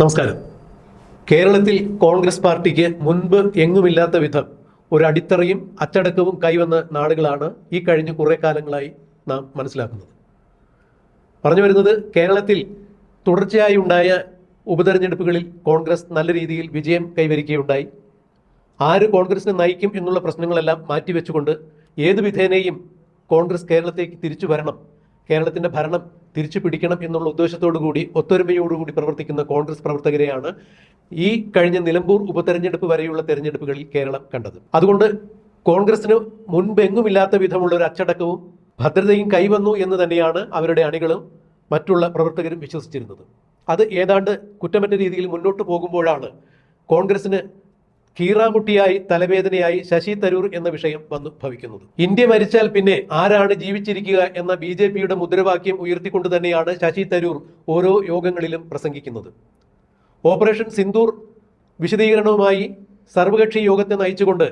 നമസ്കാരം. കേരളത്തിൽ കോൺഗ്രസ് പാർട്ടിക്ക് മുൻപ് എങ്ങുമില്ലാത്ത വിധം ഒരു അടിത്തറയും അച്ചടക്കവും കൈവന്ന നാടുകളാണ് ഈ കഴിഞ്ഞ കുറേ കാലങ്ങളായി നാം മനസ്സിലാക്കുന്നത്. പറഞ്ഞു വരുന്നത് കേരളത്തിൽ തുടർച്ചയായി ഉണ്ടായ ഉപതെരഞ്ഞെടുപ്പുകളിൽ കോൺഗ്രസ് നല്ല രീതിയിൽ വിജയം കൈവരിക്കുകയുണ്ടായി. ആര് കോൺഗ്രസിനെ നയിക്കും എന്നുള്ള പ്രശ്നങ്ങളെല്ലാം മാറ്റിവെച്ചുകൊണ്ട് ഏത് വിധേനയും കോൺഗ്രസ് കേരളത്തേക്ക് തിരിച്ചു വരണം. കേരളത്തിന്റെ ഭരണം തിരിച്ചു പിടിക്കണം എന്നുള്ള ഉദ്ദേശത്തോടു കൂടി ഒത്തൊരുമയോടുകൂടി പ്രവർത്തിക്കുന്ന കോൺഗ്രസ് പ്രവർത്തകരെയാണ് ഈ കഴിഞ്ഞ നിലമ്പൂർ ഉപതെരഞ്ഞെടുപ്പ് വരെയുള്ള തെരഞ്ഞെടുപ്പുകളിൽ കേരളം കണ്ടത്. അതുകൊണ്ട് കോൺഗ്രസിന് മുൻപെങ്ങുമില്ലാത്ത വിധമുള്ള ഒരു അച്ചടക്കവും ഭദ്രതയും കൈവന്നു എന്ന് തന്നെയാണ് അവരുടെ അണികളും മറ്റുള്ള പ്രവർത്തകരും വിശ്വസിച്ചിരുന്നത്. അത് ഏതാണ്ട് കുറ്റമറ്റ രീതിയിൽ മുന്നോട്ട് പോകുമ്പോഴാണ് കോൺഗ്രസിന് കീറാമുട്ടിയായി തലവേദനയായി ശശി തരൂർ എന്ന വിഷയം വന്നു ഭവിക്കുന്നത്. ഇന്ത്യ മരിച്ചാൽ പിന്നെ ആരാണ് ജീവിച്ചിരിക്കുക എന്ന ബി ജെ പിയുടെ മുദ്രാവാക്യം ഉയർത്തിക്കൊണ്ട് തന്നെയാണ് ശശി തരൂർ ഓരോ യോഗങ്ങളിലും പ്രസംഗിക്കുന്നത്. ഓപ്പറേഷൻ സിന്ദൂർ വിശദീകരണവുമായി സർവകക്ഷി യോഗത്തെ നയിച്ചുകൊണ്ട്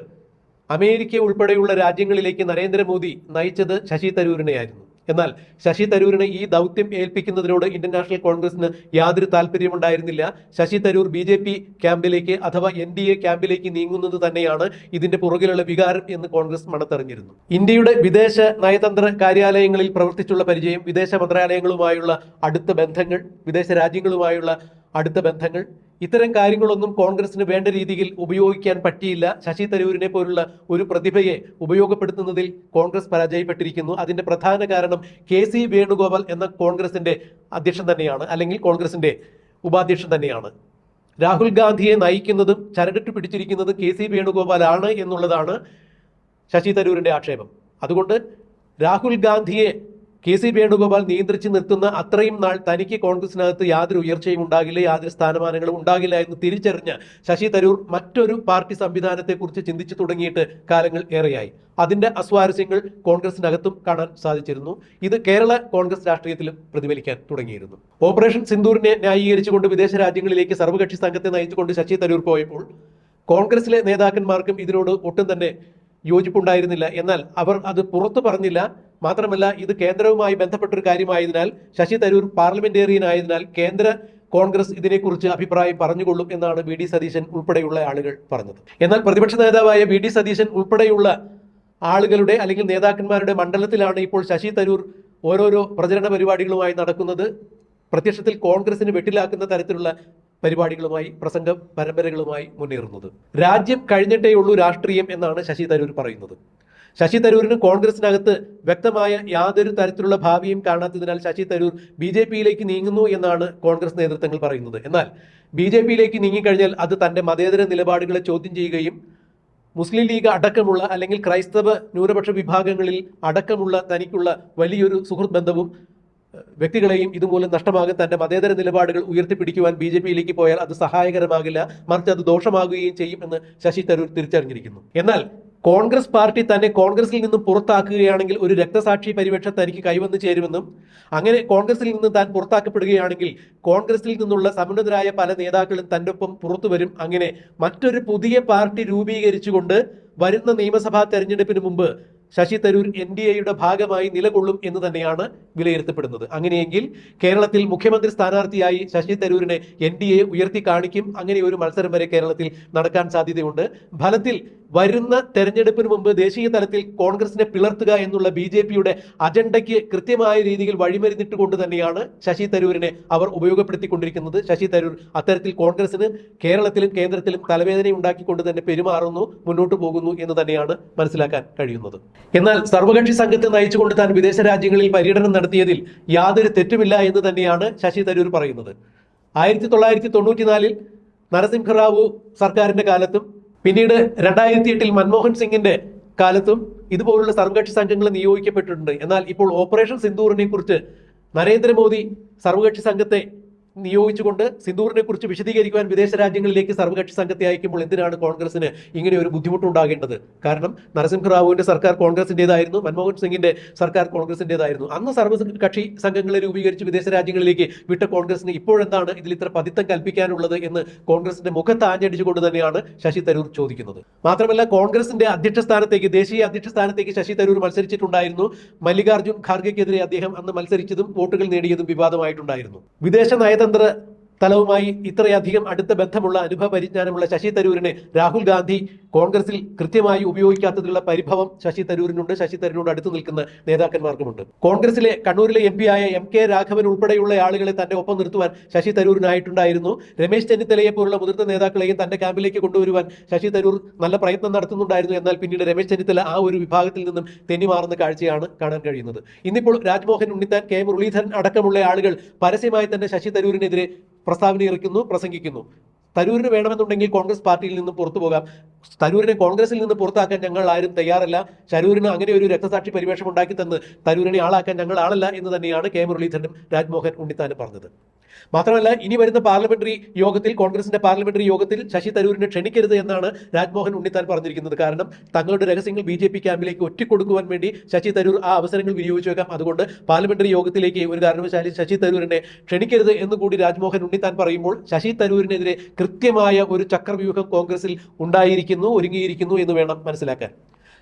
അമേരിക്ക ഉൾപ്പെടെയുള്ള രാജ്യങ്ങളിലേക്ക് നരേന്ദ്രമോദി നയിച്ചത് ശശി തരൂരിനെയായിരുന്നു. എന്നാൽ ശശി തരൂരിനെ ഈ ദൗത്യം ഏൽപ്പിക്കുന്നതിനോട് ഇന്ത്യൻ നാഷണൽ കോൺഗ്രസിന് യാതൊരു താല്പര്യമുണ്ടായിരുന്നില്ല Shashi Tharoor B J P ക്യാമ്പിലേക്ക് അഥവാ എൻ ഡി എ ക്യാമ്പിലേക്ക് നീങ്ങുന്നത് തന്നെയാണ് ഇതിന്റെ പുറകിലുള്ള വികാരം എന്ന് കോൺഗ്രസ് മണത്തറിഞ്ഞിരുന്നു. ഇന്ത്യയുടെ വിദേശ നയതന്ത്ര കാര്യാലയങ്ങളിൽ പ്രവർത്തിച്ചുള്ള പരിചയം വിദേശ മന്ത്രാലയങ്ങളുമായുള്ള അടുത്ത ബന്ധങ്ങൾ വിദേശ രാജ്യങ്ങളുമായുള്ള അടുത്ത ബന്ധങ്ങൾ. ഇത്തരം കാര്യങ്ങളൊന്നും കോൺഗ്രസിന് വേണ്ട രീതിയിൽ ഉപയോഗിക്കാൻ പറ്റിയില്ല. ശശി തരൂരിനെ പോലുള്ള ഒരു പ്രതിഭയെ ഉപയോഗപ്പെടുത്തുന്നതിൽ കോൺഗ്രസ് പരാജയപ്പെട്ടിരിക്കുന്നു. അതിന്റെ പ്രധാന കാരണം കെ സി വേണുഗോപാൽ എന്ന കോൺഗ്രസിന്റെ അധ്യക്ഷൻ തന്നെയാണ് അല്ലെങ്കിൽ കോൺഗ്രസിന്റെ ഉപാധ്യക്ഷൻ തന്നെയാണ്. രാഹുൽ ഗാന്ധിയെ നയിക്കുന്നതും ചരടിട്ട് പിടിച്ചിരിക്കുന്നതും കെ സി വേണുഗോപാലാണ് എന്നുള്ളതാണ് ശശി തരൂരിന്റെ ആക്ഷേപം. അതുകൊണ്ട് രാഹുൽ ഗാന്ധിയെ കെ സി വേണുഗോപാൽ നിയന്ത്രിച്ച് നിർത്തുന്ന അത്രയും നാൾ തനിക്ക് കോൺഗ്രസിനകത്ത് യാതൊരു ഉയർച്ചയും ഉണ്ടാകില്ല യാതൊരു സ്ഥാനമാനങ്ങളും ഉണ്ടാകില്ല എന്ന് തിരിച്ചറിഞ്ഞ് ശശി തരൂർ മറ്റൊരു പാർട്ടി സംവിധാനത്തെക്കുറിച്ച് ചിന്തിച്ചു തുടങ്ങിയിട്ട് കാലങ്ങൾ ഏറെയായി. അതിന്റെ അസ്വാരസ്യങ്ങൾ കോൺഗ്രസിനകത്തും കാണാൻ സാധിച്ചിരുന്നു. ഇത് കേരള കോൺഗ്രസ് രാഷ്ട്രീയത്തിലും പ്രതിഫലിക്കാൻ തുടങ്ങിയിരുന്നു. ഓപ്പറേഷൻ സിന്ദൂറിനെ ന്യായീകരിച്ചുകൊണ്ട് വിദേശ രാജ്യങ്ങളിലേക്ക് സർവകക്ഷി സംഘത്തെ നയിച്ചുകൊണ്ട് ശശി തരൂർ പോയപ്പോൾ കോൺഗ്രസിലെ നേതാക്കന്മാർക്കും ഇതിനോട് ഒട്ടും തന്നെ യോജിപ്പുണ്ടായിരുന്നില്ല. എന്നാൽ അവർ അത് പുറത്തു പറഞ്ഞില്ല. മാത്രമല്ല ഇത് കേന്ദ്രവുമായി ബന്ധപ്പെട്ട ഒരു കാര്യമായതിനാൽ ശശി തരൂർ പാർലമെന്റേറിയൻ ആയതിനാൽ കേന്ദ്ര കോൺഗ്രസ് ഇതിനെക്കുറിച്ച് അഭിപ്രായം പറഞ്ഞുകൊള്ളും എന്നാണ് വി ഡി സതീശൻ ഉൾപ്പെടെയുള്ള ആളുകൾ പറഞ്ഞത്. എന്നാൽ പ്രതിപക്ഷ നേതാവായ വി ഡി സതീശൻ ഉൾപ്പെടെയുള്ള ആളുകളുടെ അല്ലെങ്കിൽ നേതാക്കന്മാരുടെ മണ്ഡലത്തിലാണ് ഇപ്പോൾ ശശി തരൂർ ഓരോരോ പ്രചരണ പരിപാടികളുമായി നടക്കുന്നത്. പ്രത്യക്ഷത്തിൽ കോൺഗ്രസിന് വെട്ടിലാക്കുന്ന തരത്തിലുള്ള പരിപാടികളുമായി പ്രസംഗ പരമ്പരകളുമായി മുന്നേറുന്നത്. രാജ്യം കഴിഞ്ഞിട്ടേ ഉള്ളൂ രാഷ്ട്രീയം എന്നാണ് ശശി തരൂർ പറയുന്നത്. ശശി തരൂരിന് കോൺഗ്രസിനകത്ത് വ്യക്തമായ യാതൊരു തരത്തിലുള്ള ഭാവിയും കാണാത്തതിനാൽ ശശി തരൂർ ബി ജെ പിയിലേക്ക് നീങ്ങുന്നു എന്നാണ് കോൺഗ്രസ് നേതൃത്വങ്ങൾ പറയുന്നത്. എന്നാൽ ബി ജെ പിയിലേക്ക് നീങ്ങിക്കഴിഞ്ഞാൽ അത് തന്റെ മതേതര നിലപാടുകളെ ചോദ്യം ചെയ്യുകയും മുസ്ലിം ലീഗ് അടക്കമുള്ള അല്ലെങ്കിൽ ക്രൈസ്തവ ന്യൂനപക്ഷ വിഭാഗങ്ങളിൽ അടക്കമുള്ള തനിക്കുള്ള വലിയൊരു സുഹൃത്ത് ബന്ധവും വ്യക്തികളെയും ഇതുമൂലം നഷ്ടമാകും. തന്റെ മതേതര നിലപാടുകൾ ഉയർത്തിപ്പിടിക്കുവാൻ ബി ജെ പിയിലേക്ക് പോയാൽ അത് സഹായകരമാകില്ല. മറിച്ച് അത് ദോഷമാകുകയും ചെയ്യും എന്ന് ശശി തരൂർ തിരിച്ചറിഞ്ഞിരിക്കുന്നു. എന്നാൽ കോൺഗ്രസ് പാർട്ടി തന്നെ കോൺഗ്രസിൽ നിന്നും പുറത്താക്കുകയാണെങ്കിൽ ഒരു രക്തസാക്ഷി പരിവേക്ഷ തനിക്ക് കൈവന്നു ചേരുമെന്നും അങ്ങനെ കോൺഗ്രസിൽ നിന്ന് താൻ പുറത്താക്കപ്പെടുകയാണെങ്കിൽ കോൺഗ്രസിൽ നിന്നുള്ള സമുന്നതരായ പല നേതാക്കളും തന്റെ ഒപ്പം പുറത്തു വരും. അങ്ങനെ മറ്റൊരു പുതിയ പാർട്ടി രൂപീകരിച്ചുകൊണ്ട് വരുന്ന നിയമസഭാ തെരഞ്ഞെടുപ്പിന് മുമ്പ് ശശി തരൂർ എൻ ഡി എയുടെ ഭാഗമായി നിലകൊള്ളും എന്ന് തന്നെയാണ് വിലയിരുത്തപ്പെടുന്നത്. അങ്ങനെയെങ്കിൽ കേരളത്തിൽ മുഖ്യമന്ത്രി സ്ഥാനാർത്ഥിയായി ശശി തരൂരിനെ എൻ ഡി എ ഉയർത്തി കാണിക്കും. അങ്ങനെ ഒരു മത്സരം വരെ കേരളത്തിൽ നടക്കാൻ സാധ്യതയുണ്ട്. ഫലത്തിൽ വരുന്ന തെരഞ്ഞെടുപ്പിന് മുമ്പ് ദേശീയ തലത്തിൽ കോൺഗ്രസിനെ പിളർത്തുക എന്നുള്ള ബി ജെ പിയുടെ അജണ്ടയ്ക്ക് കൃത്യമായ രീതിയിൽ വഴിമരുന്നിട്ട് കൊണ്ട് തന്നെയാണ് ശശി തരൂരിനെ അവർ ഉപയോഗപ്പെടുത്തിക്കൊണ്ടിരിക്കുന്നത്. ശശി തരൂർ അത്തരത്തിൽ കോൺഗ്രസിന് കേരളത്തിലും കേന്ദ്രത്തിലും തലവേദന ഉണ്ടാക്കിക്കൊണ്ട് തന്നെ പെരുമാറുന്നു മുന്നോട്ട് പോകുന്നു എന്ന് തന്നെയാണ് മനസ്സിലാക്കാൻ കഴിയുന്നത്. എന്നാൽ സർവകക്ഷി സംഘത്തെ നയിച്ചുകൊണ്ട് താൻ വിദേശ രാജ്യങ്ങളിൽ പര്യടനം നടത്തിയതിൽ യാതൊരു തെറ്റുമില്ല എന്ന് തന്നെയാണ് ശശി തരൂർ പറയുന്നത്. ആയിരത്തി തൊള്ളായിരത്തി തൊണ്ണൂറ്റിനാലിൽ നരസിംഹറാവു സർക്കാരിന്റെ കാലത്തും പിന്നീട് രണ്ടായിരത്തി എട്ടിൽ മൻമോഹൻ സിംഗിന്റെ കാലത്തും ഇതുപോലുള്ള സർവകക്ഷി സംഘങ്ങൾ നിയോഗിക്കപ്പെട്ടിട്ടുണ്ട്. എന്നാൽ ഇപ്പോൾ ഓപ്പറേഷൻ സിന്ദൂറിനെ കുറിച്ച് നരേന്ദ്രമോദി സർവകക്ഷി സംഘത്തെ നിയോഗിച്ചുകൊണ്ട് സിന്ദൂറിനെ കുറിച്ച് വിശദീകരിക്കുവാൻ വിദേശ രാജ്യങ്ങളിലേക്ക് സർവകക്ഷി സംഘത്തെ അയക്കുമ്പോൾ എന്തിനാണ് കോൺഗ്രസിന് ഇങ്ങനെ ഒരു ബുദ്ധിമുട്ടുണ്ടാകേണ്ടത്? കാരണം നരസിംഹറാവുവിന്റെ സർക്കാർ കോൺഗ്രസിന്റേതായിരുന്നു മൻമോഹൻ സിംഗിന്റെ സർക്കാർ കോൺഗ്രസിന്റേതായിരുന്നു അന്ന് സർവകക്ഷി സംഘങ്ങളെ രൂപീകരിച്ച് വിദേശ രാജ്യങ്ങളിലേക്ക് വിട്ട കോൺഗ്രസിന് ഇപ്പോഴെന്താണ് ഇതിൽ ഇത്ര പതിത്തം കൽപ്പിക്കാനുള്ളത് എന്ന് കോൺഗ്രസിന്റെ മുഖത്ത് ആഞ്ഞടിച്ചുകൊണ്ട് തന്നെയാണ് ശശി തരൂർ ചോദിക്കുന്നത്. മാത്രമല്ല കോൺഗ്രസിന്റെ അധ്യക്ഷ സ്ഥാനത്തേക്ക് ദേശീയ അധ്യക്ഷ സ്ഥാനത്തേക്ക് ശശി തരൂർ മത്സരിച്ചിട്ടുണ്ടായിരുന്നു. മല്ലികാർജുൻ ഖാർഗെക്കെതിരെ അദ്ദേഹം അന്ന് മത്സരിച്ചതും വോട്ടുകൾ നേടിയതും വിവാദമായിട്ടുണ്ടായിരുന്നു. വിദേശ നയതന്ത്ര നയതന്ത്ര തലവുമായി ഇത്രയധികം അടുത്ത ബന്ധമുള്ള അനുഭവ പരിജ്ഞാനമുള്ള ശശി തരൂരിനെ രാഹുൽ ഗാന്ധി കോൺഗ്രസിൽ കൃത്യമായി ഉപയോഗിക്കാത്തതിലുള്ള പരിഭവം ശശി തരൂരിനുണ്ട്. ശശി തരൂരിനോട് അടുത്ത് നിൽക്കുന്ന നേതാക്കന്മാർക്കുമുണ്ട്. കോൺഗ്രസിലെ കണ്ണൂരിലെ എം ആയ എം കെ രാഘവൻ ഉൾപ്പെടെയുള്ള ആളുകളെ തന്റെ ഒപ്പം നിർത്തുവാൻ ശശി തരൂരിനായിട്ടുണ്ടായിരുന്നു. രമേശ് ചെന്നിത്തലയെ പോലുള്ള മുതിർന്ന നേതാക്കളെയും തന്റെ ക്യാമ്പിലേക്ക് കൊണ്ടുവരുവാൻ ശശി തരൂർ നല്ല പ്രയത്നം നടത്തുന്നുണ്ടായിരുന്നു. എന്നാൽ പിന്നീട് രമേശ് ചെന്നിത്തല ആ ഒരു വിഭാഗത്തിൽ നിന്നും തെന്നിമാറുന്ന കാഴ്ചയാണ് കാണാൻ കഴിയുന്നത്. ഇന്നിപ്പോൾ രാജ്മോഹൻ ഉണ്ണിത്താൻ കെ മുരളീധരൻ അടക്കമുള്ള ആളുകൾ പരസ്യമായി തന്നെ ശശി തരൂരിനെതിരെ പ്രസ്താവന ഇറക്കുന്നു പ്രസംഗിക്കുന്നു. തരൂരിന് വേണമെന്നുണ്ടെങ്കിൽ കോൺഗ്രസ് പാർട്ടിയിൽ നിന്ന് പുറത്തു പോകാം. തരൂരിനെ കോൺഗ്രസിൽ നിന്ന് പുറത്താക്കാൻ ഞങ്ങൾ ആരും തയ്യാറല്ല. തരൂരിന് അങ്ങനെ ഒരു രക്തസാക്ഷി പരിവേഷം ഉണ്ടാക്കി തന്ന് തരൂരിനെ ആളാക്കാൻ ഞങ്ങൾ ആളല്ല എന്ന് തന്നെയാണ് കെ മുരളീധരനും രാജ്മോഹൻ ഉണ്ണിത്താനും പറഞ്ഞത്. മാത്രമല്ല ഇനി വരുന്ന പാർലമെന്ററി യോഗത്തിൽ കോൺഗ്രസിന്റെ പാർലമെന്ററി യോഗത്തിൽ ശശി തരൂരിനെ ക്ഷണിക്കരുത് എന്നാണ് രാജ്മോഹൻ ഉണ്ണിത്താൻ പറഞ്ഞിരിക്കുന്നത്. കാരണം തങ്ങളുടെ രഹസ്യങ്ങൾ ബി ജെ പി ക്യാമ്പിലേക്ക് ഒറ്റിക്കൊടുക്കുവാൻ വേണ്ടി ശശി തരൂർ ആ അവസരങ്ങൾ വിനിയോഗിച്ചേക്കാം. അതുകൊണ്ട് പാർലമെന്ററി യോഗത്തിലേക്ക് ഒരു കാരണവശാലും ശശി തരൂരിനെ ക്ഷണിക്കരുത് എന്ന് കൂടി രാജ്മോഹൻ ഉണ്ണിത്താൻ പറയുമ്പോൾ ശശി തരൂരിനെതിരെ കൃത്യമായ ഒരു ചക്രവ്യൂഹം കോൺഗ്രസിൽ ഉണ്ടായിരിക്കുന്നു ഒരുങ്ങിയിരിക്കുന്നു എന്ന് വേണം മനസ്സിലാക്കാൻ.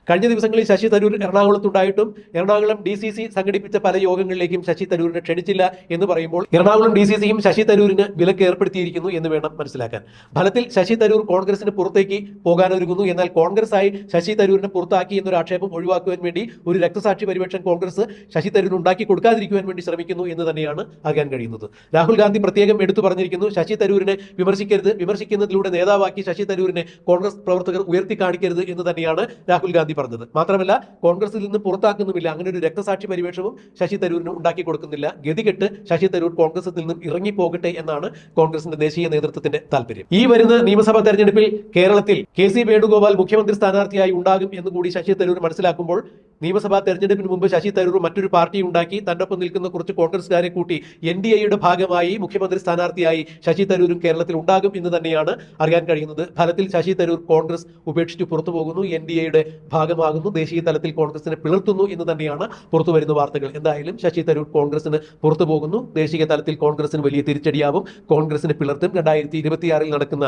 കഴിഞ്ഞ ദിവസങ്ങളിൽ ശശി തരൂർ എറണാകുളത്തുണ്ടായിട്ടും എറണാകുളം ഡി സി സി സംഘടിപ്പിച്ച പല യോഗങ്ങളിലേക്കും ശശി തരൂരിനെ ക്ഷണിച്ചില്ല എന്ന് പറയുമ്പോൾ എറണാകുളം ഡി സി സിയും ശശി തരൂരിന് വിലക്ക് ഏർപ്പെടുത്തിയിരിക്കുന്നു എന്ന് വേണം മനസ്സിലാക്കാൻ. ഫലത്തിൽ ശശി തരൂർ കോൺഗ്രസിന് പുറത്തേക്ക് പോകാനൊരുങ്ങുന്നു. എന്നാൽ കോൺഗ്രസ് ആയി ശശി തരൂരിനെ പുറത്താക്കി എന്നൊരു ആക്ഷേപം ഒഴിവാക്കുവാൻ വേണ്ടി ഒരു രക്തസാക്ഷി പരിവേഷം കോൺഗ്രസ് ശശി തരൂർ ഉണ്ടാക്കി കൊടുക്കാതിരിക്കുവാൻ വേണ്ടി ശ്രമിക്കുന്നു എന്ന് തന്നെയാണ് അറിയാൻ കഴിയുന്നത്. രാഹുൽ ഗാന്ധി പ്രത്യേകം എടുത്തു പറഞ്ഞിരിക്കുന്നു ശശി തരൂരിനെ വിമർശിക്കരുത് വിമർശിക്കുന്നതിലൂടെ നേതാവാക്കി ശശി തരൂരിനെ കോൺഗ്രസ് പ്രവർത്തകർ ഉയർത്തി കാണിക്കരുത് എന്ന് തന്നെയാണ് രാഹുൽ ഗാന്ധി പറഞ്ഞത്. മാത്രമല്ല കോൺഗ്രസിൽ നിന്ന് പുറത്താക്കുന്നുമില്ല. അങ്ങനെ ഒരു രക്തസാക്ഷി പരിവേഷവും ശശി തരൂരിന് ഉണ്ടാക്കി കൊടുക്കുന്നില്ല. ഗതികെട്ട് ശശി തരൂർ കോൺഗ്രസിൽ നിന്നും ഇറങ്ങിപ്പോകട്ടെ എന്നാണ് കോൺഗ്രസിന്റെ ദേശീയ നേതൃത്വത്തിന്റെ താല്പര്യം. ഈ വരുന്ന നിയമസഭാ തെരഞ്ഞെടുപ്പിൽ കേരളത്തിൽ കെ സി വേണുഗോപാൽ മുഖ്യമന്ത്രി സ്ഥാനാർത്ഥിയായി ഉണ്ടാകും എന്ന് കൂടി ശശി തരൂർ മനസ്സിലാക്കുമ്പോൾ നിയമസഭാ തെരഞ്ഞെടുപ്പിന് മുമ്പ് ശശി തരൂർ മറ്റൊരു പാർട്ടി ഉണ്ടാക്കി തന്റെ ഒപ്പം നിൽക്കുന്ന കുറച്ച് കോൺഗ്രസ്സുകാരെ കൂട്ടി എൻ ഡി എയുടെ ഭാഗമായി മുഖ്യമന്ത്രി സ്ഥാനാർത്ഥിയായി ശശി തരൂരും കേരളത്തിൽ ഉണ്ടാകും എന്ന് തന്നെയാണ് അറിയാൻ കഴിയുന്നത്. ഫലത്തിൽ ശശി തരൂർ കോൺഗ്രസ് ഉപേക്ഷിച്ച് പുറത്തു പോകുന്നു എൻ ഡി എയുടെ ഭാഗമാകുന്നു ദേശീയ തലത്തിൽ കോൺഗ്രസിനെ പിളർത്തുന്നു എന്ന് തന്നെയാണ് പുറത്തു വരുന്ന വാർത്തകൾ. എന്തായാലും ശശി തരൂർ കോൺഗ്രസിന് പുറത്തു പോകുന്നു ദേശീയ തലത്തിൽ കോൺഗ്രസിന് വലിയ തിരിച്ചടിയാവും കോൺഗ്രസിനെ പിളർത്തും. രണ്ടായിരത്തി ഇരുപത്തിയാറിൽ നടക്കുന്ന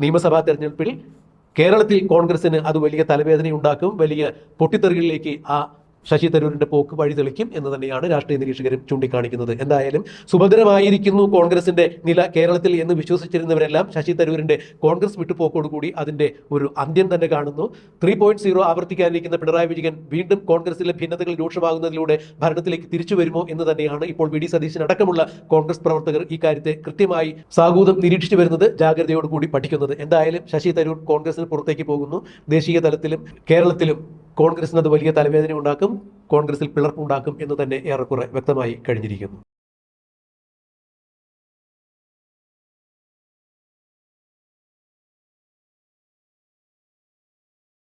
നിയമസഭാ തെരഞ്ഞെടുപ്പിൽ കേരളത്തിൽ കോൺഗ്രസിന് അത് വലിയ തലവേദനയുണ്ടാക്കും വലിയ പൊട്ടിത്തെറികളിലേക്ക് ആ ശശി തരൂരിന്റെ പോക്ക് വഴി തെളിക്കും എന്ന് തന്നെയാണ് രാഷ്ട്രീയ നിരീക്ഷകരും ചൂണ്ടിക്കാണിക്കുന്നത്. എന്തായാലും സുഭദ്രമായിരിക്കുന്നു കോൺഗ്രസിന്റെ നില കേരളത്തിൽ എന്ന് വിശ്വസിച്ചിരുന്നവരെല്ലാം ശശി തരൂരിന്റെ കോൺഗ്രസ് വിട്ടുപോക്കോടുകൂടി അതിന്റെ ഒരു അന്ത്യം തന്നെ കാണുന്നു. ത്രീ പോയിന്റ് സീറോ ആവർത്തിക്കാനിരിക്കുന്ന പിണറായി വിജയൻ വീണ്ടും കോൺഗ്രസിലെ ഭിന്നതകൾ രൂക്ഷമാകുന്നതിലൂടെ ഭരണത്തിലേക്ക് തിരിച്ചു വരുമോ എന്ന് തന്നെയാണ് ഇപ്പോൾ വി ഡി അടക്കമുള്ള കോൺഗ്രസ് പ്രവർത്തകർ ഈ കാര്യത്തെ കൃത്യമായി സാഗൂതം നിരീക്ഷിച്ചു വരുന്നത് ജാഗ്രതയോടുകൂടി പഠിക്കുന്നത്. എന്തായാലും ശശി തരൂർ കോൺഗ്രസിന് പുറത്തേക്ക് പോകുന്നു. ദേശീയ തലത്തിലും കേരളത്തിലും കോൺഗ്രസിന് അത് വലിയ തലവേദന ഉണ്ടാക്കും കോൺഗ്രസിൽ പിളർപ്പുണ്ടാക്കും എന്ന് തന്നെ ഏറെക്കുറെ വ്യക്തമായി കഴിഞ്ഞിരിക്കുന്നു.